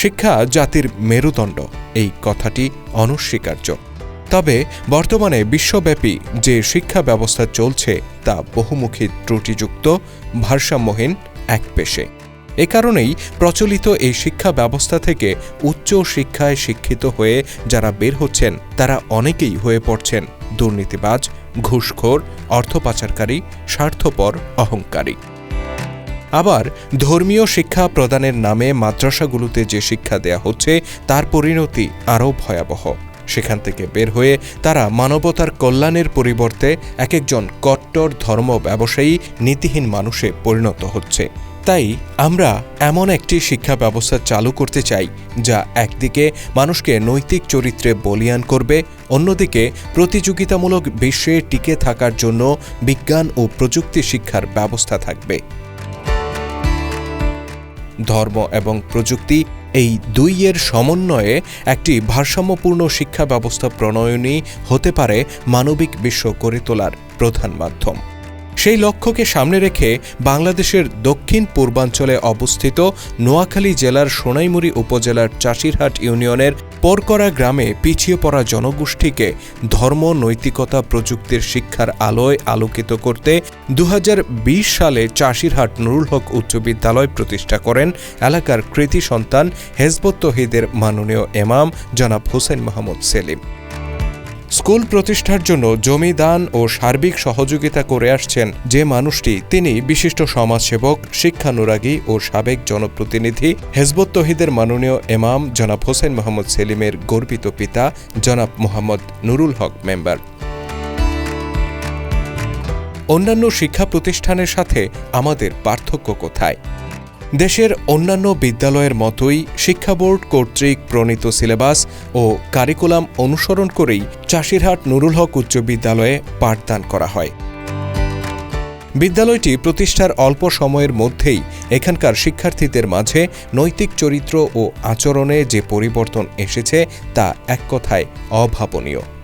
শিক্ষা জাতির মেরুদণ্ড, এই কথাটি অনস্বীকার্য। তবে বর্তমানে বিশ্বব্যাপী যে শিক্ষা ব্যবস্থা চলছে তা বহুমুখী ত্রুটিযুক্ত, ভারসাম্যহীন এক পেশে। এ কারণেই প্রচলিত এই শিক্ষা ব্যবস্থা থেকে উচ্চ শিক্ষায় শিক্ষিত হয়ে যারা বের হচ্ছেন, তারা অনেকেই হয়ে পড়ছেন দুর্নীতিবাজ, ঘুষখোর, অর্থ পাচারকারী, স্বার্থপর, অহংকারী। আবার ধর্মীয় শিক্ষা প্রদানের নামে মাদ্রাসাগুলোতে যে শিক্ষা দেয়া হচ্ছে, তার পরিণতি আরও ভয়াবহ। সেখান থেকে বের হয়ে তারা মানবতার কল্যাণের পরিবর্তে এক একজন কট্টর ধর্ম ব্যবসায়ী, নীতিহীন মানুষে পরিণত হচ্ছে। তাই আমরা এমন একটি শিক্ষা ব্যবস্থা চালু করতে চাই, যা একদিকে মানুষকে নৈতিক চরিত্রে বলিয়ান করবে, অন্যদিকে প্রতিযোগিতামূলক বিশ্বে টিকে থাকার জন্য বিজ্ঞান ও প্রযুক্তি শিক্ষার ব্যবস্থা থাকবে। ধর্ম এবং প্রযুক্তি এই দুইয়ের সমন্বয়ে একটি ভারসাম্যপূর্ণ শিক্ষা ব্যবস্থা প্রণয়নই হতে পারে মানবিক বিশ্ব গড়ে তোলার প্রধান মাধ্যম। সেই লক্ষ্যকে সামনে রেখে বাংলাদেশের দক্ষিণ পূর্বাঞ্চলে অবস্থিত নোয়াখালী জেলার সোনাইমুড়ি উপজেলার চাষিরহাট ইউনিয়নের পরকরা গ্রামে পিছিয়ে পড়া জনগোষ্ঠীকে ধর্ম, নৈতিকতা প্রযুক্তির শিক্ষার আলোয় আলোকিত করতে দু হাজার বিশ সালে চাষিরহাট নুরুল হক উচ্চ বিদ্যালয় প্রতিষ্ঠা করেন এলাকার কৃতি সন্তান হেজবত তহিদের মাননীয় এমাম জনাব হোসেন মাহমুদ সেলিম। স্কুল প্রতিষ্ঠার জন্য জমি দান ও সার্বিক সহযোগিতা করে আসছেন যে মানুষটি, তিনি বিশিষ্ট সমাজসেবক, শিক্ষানুরাগী ও সাবেক জনপ্রতিনিধি। হেজবত তহিদের মাননীয় এমাম জনাব হোসেন মোহাম্মদ সেলিমের গর্বিত পিতা জনাব মোহাম্মদ নুরুল হক মেম্বার। অন্যান্য শিক্ষা প্রতিষ্ঠানের সাথে আমাদের পার্থক্য কোথায়? দেশের অন্যান্য বিদ্যালয়ের মতোই শিক্ষা বোর্ড কর্তৃক প্রণীত সিলেবাস ও কারিকুলাম অনুসরণ করেই চাষিরহাট নুরুল হক উচ্চ বিদ্যালয়ে পাঠদান করা হয়। বিদ্যালয়টি প্রতিষ্ঠার অল্প সময়ের মধ্যেই এখানকার শিক্ষার্থীদের মাঝে নৈতিক চরিত্র ও আচরণে যে পরিবর্তন এসেছে তা এক কথায় অভাবনীয়।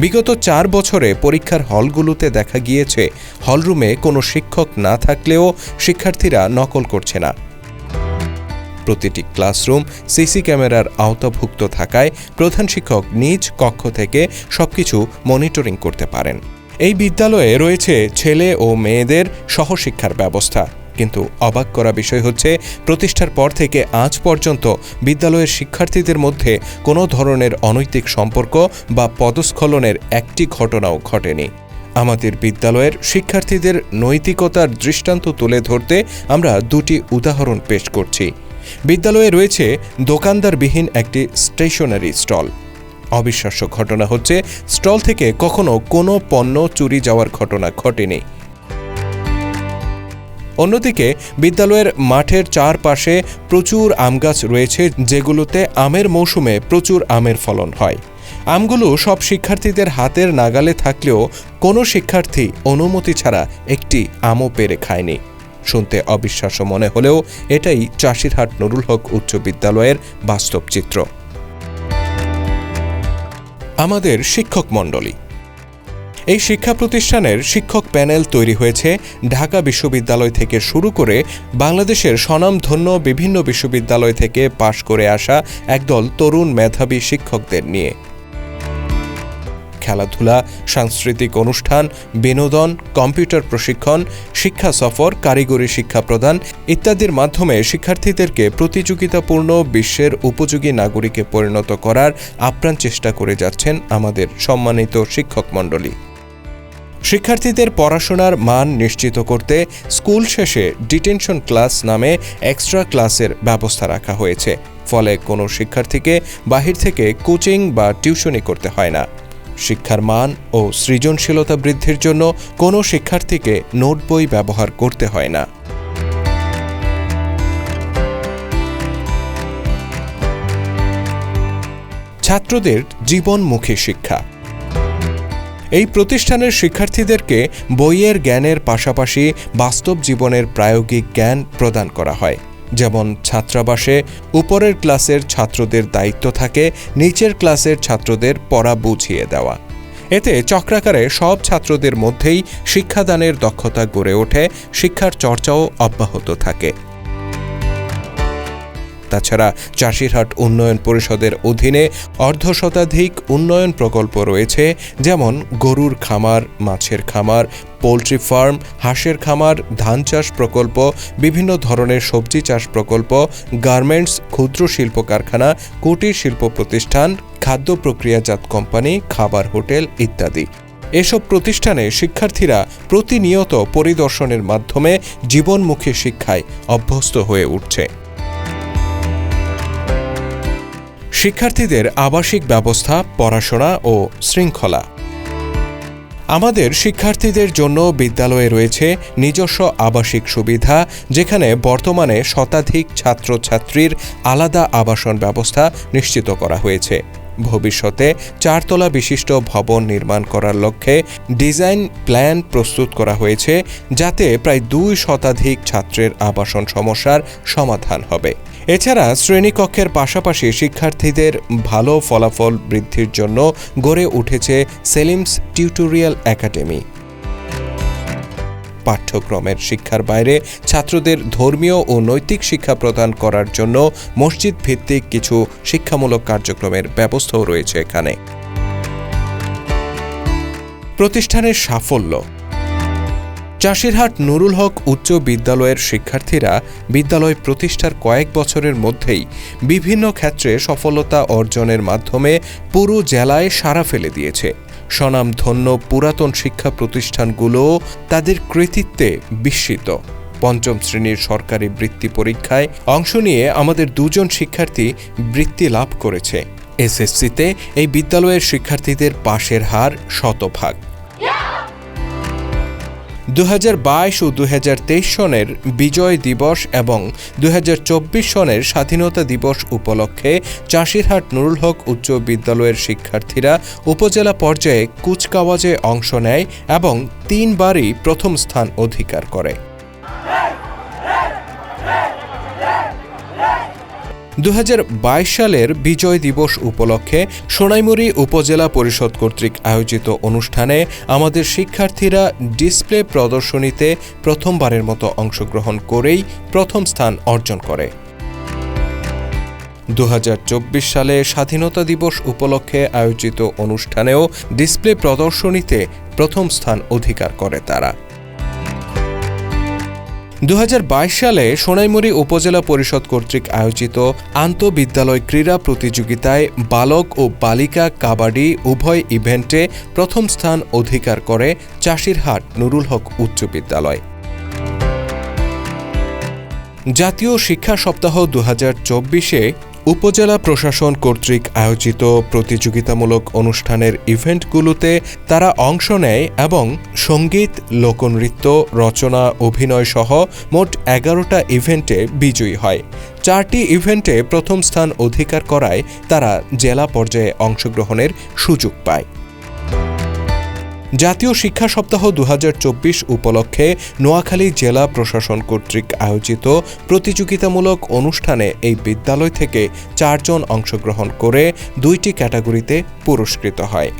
বিগত চার বছরে পরীক্ষার হলগুলোতে দেখা গিয়েছে, হলরুমে কোনো শিক্ষক না থাকলেও শিক্ষার্থীরা নকল করছে না। প্রতিটি ক্লাসরুম সিসি ক্যামেরার আওতাভুক্ত থাকায় প্রধান শিক্ষক নিজ কক্ষ থেকে সবকিছু মনিটরিং করতে পারেন। এই বিদ্যালয়ে রয়েছে ছেলে ও মেয়েদের সহশিক্ষার ব্যবস্থা। কিন্তু অবাক করা বিষয় হচ্ছে, প্রতিষ্ঠার পর থেকে আজ পর্যন্ত বিদ্যালয়ের শিক্ষার্থীদের মধ্যে কোনো ধরনের অনৈতিক সম্পর্ক বা পদস্খলনের একটি ঘটনাও ঘটেনি। আমাদের বিদ্যালয়ের শিক্ষার্থীদের নৈতিকতার দৃষ্টান্ত তুলে ধরতে আমরা দুটি উদাহরণ পেশ করছি। বিদ্যালয়ে রয়েছে দোকানদারবিহীন একটি স্টেশনারি স্টল। অবিশ্বাস্য ঘটনা হচ্ছে, স্টল থেকে কখনো কোনো পণ্য চুরি যাওয়ার ঘটনা ঘটেনি। অন্যদিকে, বিদ্যালয়ের মাঠের চারপাশে প্রচুর আম গাছ রয়েছে যেগুলোতে আমের মৌসুমে প্রচুর আমের ফলন হয়। আমগুলো সব শিক্ষার্থীদের হাতের নাগালে থাকলেও কোনো শিক্ষার্থী অনুমতি ছাড়া একটি আমও পেরে খায়নি। শুনতে অবিশ্বাস্য মনে হলেও এটাই চাষিরহাট নুরুল হক উচ্চ বিদ্যালয়ের বাস্তব চিত্র। আমাদের শিক্ষক মণ্ডলী এই শিক্ষা প্রতিষ্ঠানের শিক্ষক প্যানেল তৈরি হয়েছে। ঢাকা বিশ্ববিদ্যালয় থেকে শুরু করে বাংলাদেশের স্বনামধন্য বিভিন্ন বিশ্ববিদ্যালয় থেকে পাশ করে আসা একদল তরুণ মেধাবী শিক্ষকদের নিয়ে। খেলাধুলা, সাংস্কৃতিক অনুষ্ঠান, বিনোদন, কম্পিউটার প্রশিক্ষণ, শিক্ষা সফর, কারিগরি শিক্ষা প্রদান ইত্যাদির মাধ্যমে শিক্ষার্থীদেরকে প্রতিযোগিতাপূর্ণ বিশ্বের উপযোগী নাগরিকে পরিণত করার আপ্রাণ চেষ্টা করে যাচ্ছেন আমাদের সম্মানিত শিক্ষক মণ্ডলী। শিক্ষার্থীদের পড়াশোনার মান নিশ্চিত করতে স্কুল শেষে ডিটেনশন ক্লাস নামে এক্সট্রা ক্লাসের ব্যবস্থা রাখা হয়েছে। ফলে কোনো শিক্ষার্থীকে বাহির থেকে কোচিং বা টিউশনি করতে হয় না। শিক্ষার মান ও সৃজনশীলতা বৃদ্ধির জন্য কোনো শিক্ষার্থীকে নোট বই ব্যবহার করতে হয় না। ছাত্রদের জীবনমুখী শিক্ষা। এই প্রতিষ্ঠানের শিক্ষার্থীদেরকে বইয়ের জ্ঞানের পাশাপাশি বাস্তব জীবনের প্রায়োগিক জ্ঞান প্রদান করা হয়। যেমন ছাত্রাবাসে উপরের ক্লাসের ছাত্রদের দায়িত্ব থাকে, নিচের ক্লাসের ছাত্রদের পড়া বুঝিয়ে দেওয়া। এতে চক্রাকারে সব ছাত্রদের মধ্যেই শিক্ষাদানের দক্ষতা গড়ে ওঠে, শিক্ষার চর্চাও অব্যাহত থাকে। তাছাড়া চাষিরহাট উন্নয়ন পরিষদের অধীনে অর্ধশতাধিক উন্নয়ন প্রকল্প রয়েছে, যেমন গরুর খামার, মাছের খামার, পোলট্রি ফার্ম, হাঁসের খামার, ধান চাষ প্রকল্প, বিভিন্ন ধরনের সবজি চাষ প্রকল্প, গার্মেন্টস, ক্ষুদ্র শিল্প কারখানা কুটির শিল্প প্রতিষ্ঠান, খাদ্য প্রক্রিয়াজাত কোম্পানি, খাবার হোটেল ইত্যাদি। এসব প্রতিষ্ঠানে শিক্ষার্থীরা প্রতিনিয়ত পরিদর্শনের মাধ্যমে জীবনমুখী শিক্ষায় অভ্যস্ত হয়ে উঠছে। শিক্ষার্থীদের আবাসিক ব্যবস্থা, পড়াশোনা ও শৃঙ্খলা। আমাদের শিক্ষার্থীদের জন্য বিদ্যালয়ে রয়েছে নিজস্ব আবাসিক সুবিধা, যেখানে বর্তমানে শতাধিক ছাত্রছাত্রীর আলাদা আবাসন ব্যবস্থা নিশ্চিত করা হয়েছে। ভবিষ্যতে চারতলা বিশিষ্ট ভবন নির্মাণ করার লক্ষ্যে ডিজাইন প্ল্যান প্রস্তুত করা হয়েছে, যাতে প্রায় দুই শতাধিক ছাত্রের আবাসন সমস্যার সমাধান হবে। এছাড়া শ্রেণীকক্ষের পাশাপাশি শিক্ষার্থীদের ভালো ফলাফল বৃদ্ধির জন্য গড়ে উঠেছে সেলিমস টিউটোরিয়াল একাডেমি। পাঠ্যক্রমের শিক্ষার বাইরে ছাত্রদের ধর্মীয় ও নৈতিক শিক্ষা প্রদান করার জন্য মসজিদ ভিত্তিক কিছু শিক্ষামূলক কার্যক্রমের ব্যবস্থাও রয়েছে এখানে। প্রতিষ্ঠানের সাফল্য চাষিরহাট নুরুল হক উচ্চ বিদ্যালয়ের শিক্ষার্থীরা বিদ্যালয় প্রতিষ্ঠার কয়েক বছরের মধ্যেই বিভিন্ন ক্ষেত্রে সফলতা অর্জনের মাধ্যমে পুরো জেলায় সাড়া ফেলে দিয়েছে। স্বনামধন্য পুরাতন শিক্ষা প্রতিষ্ঠানগুলো তাদের কৃতিত্বে বিস্মিত। পঞ্চম শ্রেণির সরকারি বৃত্তি পরীক্ষায় অংশ নিয়ে আমাদের দুজন শিক্ষার্থী বৃত্তি লাভ করেছে। এসএসসিতে এই বিদ্যালয়ের শিক্ষার্থীদের পাশের হার শতভাগ। দু হাজার বাইশ ও দু হাজার তেইশ সনের বিজয় দিবস এবং দুহাজার চব্বিশ সনের স্বাধীনতা দিবস উপলক্ষে চাষিরহাট নুরুল হক উচ্চ বিদ্যালয়ের শিক্ষার্থীরা উপজেলা পর্যায়ে কুচকাওয়াজে অংশ নেয় এবং তিনবারই প্রথম স্থান অধিকার করে। দু হাজার বাইশ সালের বিজয় দিবস উপলক্ষে সোনাইমুড়ি উপজেলা পরিষদ কর্তৃক আয়োজিত অনুষ্ঠানে আমাদের শিক্ষার্থীরা ডিসপ্লে প্রদর্শনীতে প্রথমবারের মতো অংশগ্রহণ করেই প্রথম স্থান অর্জন করে। দু হাজার চব্বিশ সালে স্বাধীনতা দিবস উপলক্ষে আয়োজিত অনুষ্ঠানেও ডিসপ্লে প্রদর্শনীতে প্রথম স্থান অধিকার করে তারা। দু হাজার বাইশ সালে সোনাইমুড়ি উপজেলা পরিষদ কর্তৃক আয়োজিত আন্তঃবিদ্যালয় ক্রীড়া প্রতিযোগিতায় বালক ও বালিকা কাবাডি উভয় ইভেন্টে প্রথম স্থান অধিকার করে চাষিরহাট নুরুল হক উচ্চ বিদ্যালয়। জাতীয় শিক্ষা সপ্তাহ দু হাজার চব্বিশে উপজেলা প্রশাসন কর্তৃক আয়োজিত প্রতিযোগিতামূলক অনুষ্ঠানের ইভেন্টগুলোতে তারা অংশ নেয় এবং সংগীত, লোকনৃত্য, রচনা, অভিনয় সহ মোট এগারোটা ইভেন্টে বিজয়ী হয়। চারটি ইভেন্টে প্রথম স্থান অধিকার করায় তারা জেলা পর্যায়ে অংশগ্রহণের সুযোগ পায়। জাতীয় শিক্ষা সপ্তাহ দু হাজার চব্বিশ উপলক্ষে নোয়াখালী জেলা প্রশাসন কর্তৃক আয়োজিত প্রতিযোগিতামূলক অনুষ্ঠানে এই বিদ্যালয় থেকে চারজন অংশগ্রহণ করে দুইটি ক্যাটাগরিতে পুরস্কৃত হয়।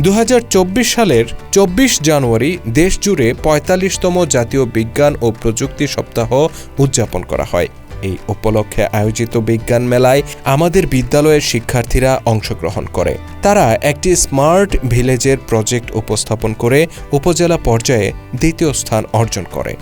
দু হাজার চব্বিশ সালের চব্বিশ জানুয়ারি দেশজুড়ে পঁয়তাল্লিশতম জাতীয় বিজ্ঞান ও প্রযুক্তি সপ্তাহ উদযাপন করা হয়। এই উপলক্ষে আয়োজিত বিজ্ঞান মেলায় আমাদের বিদ্যালয়ের শিক্ষার্থীরা অংশগ্রহণ করে। তারা একটি স্মার্ট ভিলেজের প্রজেক্ট উপস্থাপন করে উপজেলা পর্যায়ে দ্বিতীয় স্থান অর্জন করে।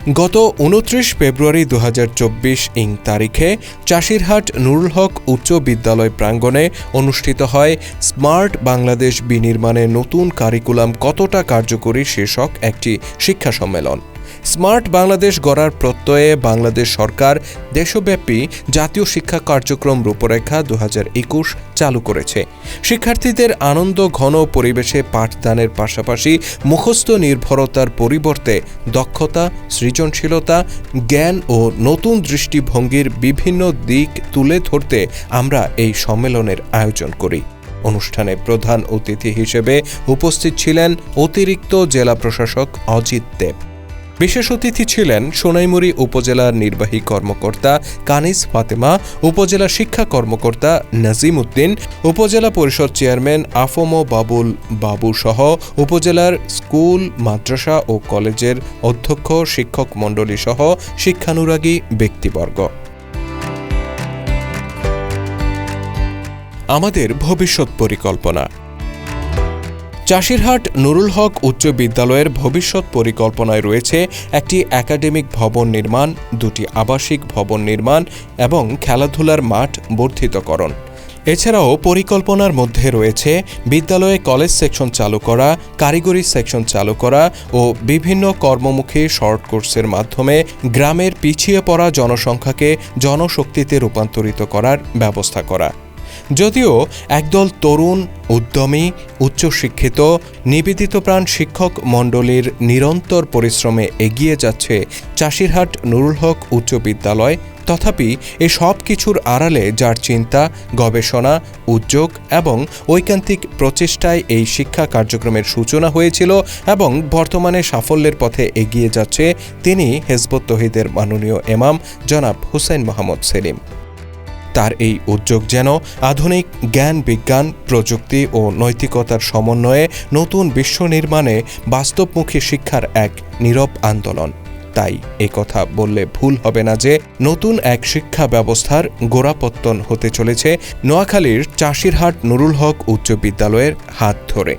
গত উনত্রিশ ফেব্রুয়ারি দু হাজার চব্বিশ ইং তারিখে চাষিরহাট নুরুল হক উচ্চ বিদ্যালয় প্রাঙ্গণে অনুষ্ঠিত হয় স্মার্ট বাংলাদেশ বিনির্মাণে নতুন কারিকুলাম কতটা কার্যকরী শীর্ষক একটি শিক্ষা সম্মেলন। স্মার্ট বাংলাদেশ গড়ার প্রত্যয়ে বাংলাদেশ সরকার দেশব্যাপী জাতীয় শিক্ষা কার্যক্রম রূপরেখা দু হাজার একুশ চালু করেছে। শিক্ষার্থীদের আনন্দ, ঘন পরিবেশে পাঠদানের পাশাপাশি মুখস্থ নির্ভরতার পরিবর্তে দক্ষতা, সৃজনশীলতা, জ্ঞান ও নতুন দৃষ্টিভঙ্গির বিভিন্ন দিক তুলে ধরতে আমরা এই সম্মেলনের আয়োজন করি। অনুষ্ঠানে প্রধান অতিথি হিসেবে উপস্থিত ছিলেন অতিরিক্ত জেলা প্রশাসক অজিত দেব। বিশেষ অতিথি ছিলেন সোনাইমুড়ি উপজেলার নির্বাহী কর্মকর্তা কানিস ফাতেমা, উপজেলা শিক্ষা কর্মকর্তা নাজিম উদ্দিন উপজেলা পরিষদ চেয়ারম্যান আফমো বাবুল বাবু সহ উপজেলার স্কুল, মাদ্রাসা ও কলেজের অধ্যক্ষ, শিক্ষক মণ্ডলী সহ শিক্ষানুরাগী ব্যক্তিবর্গ। আমাদের ভবিষ্যৎ পরিকল্পনা। চাষিরহাট নুরুল হক উচ্চ বিদ্যালয়ের ভবিষ্যৎ পরিকল্পনায় রয়েছে একটি একাডেমিক ভবন নির্মাণ, দুটি আবাসিক ভবন নির্মাণ এবং খেলাধুলার মাঠ বর্ধিতকরণ। এছাড়াও পরিকল্পনার মধ্যে রয়েছে বিদ্যালয়ে কলেজ সেকশন চালু করা, কারিগরি সেকশন চালু করা ও বিভিন্ন কর্মমুখী শর্ট কোর্সের মাধ্যমে গ্রামের পিছিয়ে পড়া জনসংখ্যাকে জনশক্তিতে রূপান্তরিত করার ব্যবস্থা করা। যদিও একদল তরুণ, উদ্যমী, উচ্চশিক্ষিত নিবেদিতপ্রাণ শিক্ষক মণ্ডলীর নিরন্তর পরিশ্রমে এগিয়ে যাচ্ছে চাষিরহাট নুরুল হক উচ্চ বিদ্যালয়। তথাপি এ সব কিছুর আড়ালে যার চিন্তা, গবেষণা, উদ্যোগ এবং ঐকান্তিক প্রচেষ্টায় এই শিক্ষা কার্যক্রমের সূচনা হয়েছিল এবং বর্তমানে সাফল্যের পথে এগিয়ে যাচ্ছে তিনি হেজবত তহিদের মাননীয় এমাম জনাব হুসেন মোহাম্মদ সেলিম। তার এই উদ্যোগ যেন আধুনিক জ্ঞান বিজ্ঞান, প্রযুক্তি ও নৈতিকতার সমন্বয়ে নতুন বিশ্ব নির্মাণে বাস্তবমুখী শিক্ষার এক নীরব আন্দোলন। তাই কথা বললে ভুল হবে না যে নতুন এক শিক্ষা ব্যবস্থার গোড়াপত্তন হতে চলেছে নোয়াখালীর চাষিরহাট নুরুল হক উচ্চ বিদ্যালয়ের হাত ধরে।